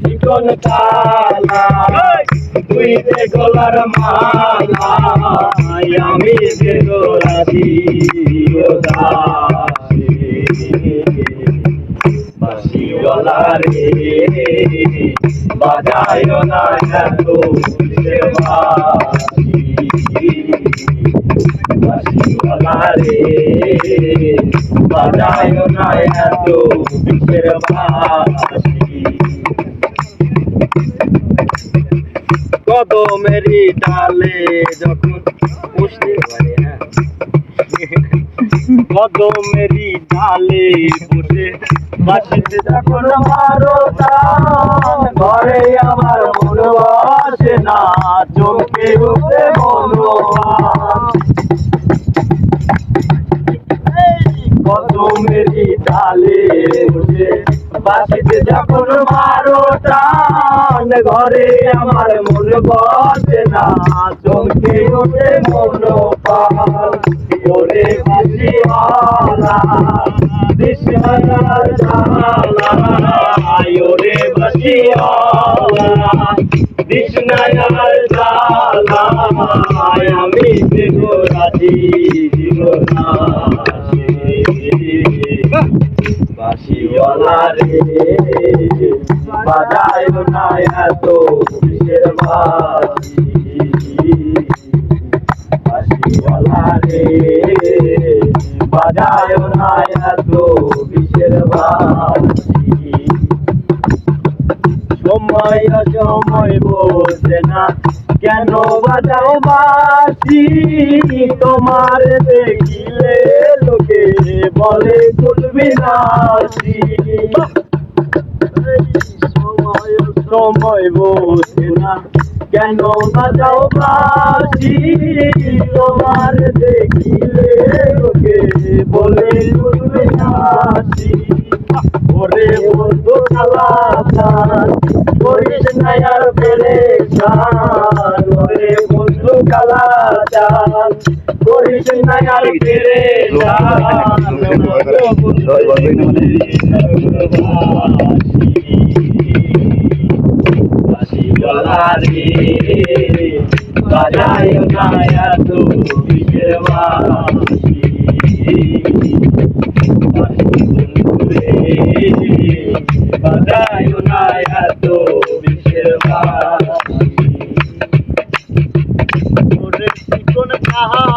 চিকন তালা। তুই যে গোলার মালা। আমি যে গোলাদি বাসিওয়ালা রে বাজায় না এত বাসিওয়ালা রে বাজায় না কদমেরই ডালে যখন পুষতে পারে হ্যাঁ। কদমেরই ডালে পুষে বাসিতে যখন মারো ঘরে আমার মন বসে না, চমকে উঠে মনোয়ান কদমেরই ডালে বসে বাসিতে যখন মারো টান ঘরে আমার মন বসে না। চমকে ওঠে মন পাল ওরে বাসিওয়ালা বিশ্বনার জালা ওরে বাসিওয়ালা বিষ্ণায়ার জালা আমি দেব রাজি জীবনাশী বাসিওয়ালা রে বাজায় না এত কিসের বাসি? বাসিওয়ালা রে বাজায় না এত কিসের বাসি সময় সময় বোঝে না কেন বাজাও বাসি? তোমার লোকে বলে তুলবি নাসি সময় বোঝে না। কেন বাজাও বাসি তোমার দেখিলে লোকে বলে তুলবি নাসি ওরে বন্ধু কালাচান করিস না আর পেরেশান ওরে বন্ধু কালাচান করিস না আর সবাই বলবেই না মানে বাজায় নায়া তো বাজায় নায়া তো বিশেবা কোন কাহা